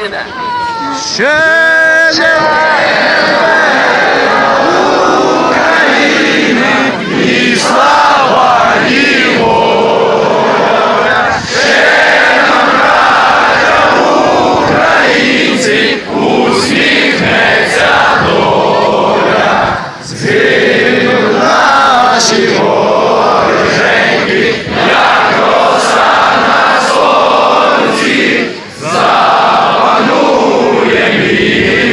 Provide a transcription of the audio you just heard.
Україна! Ще Україна! І слава і воля! Ще усміхнеться доля! Amém.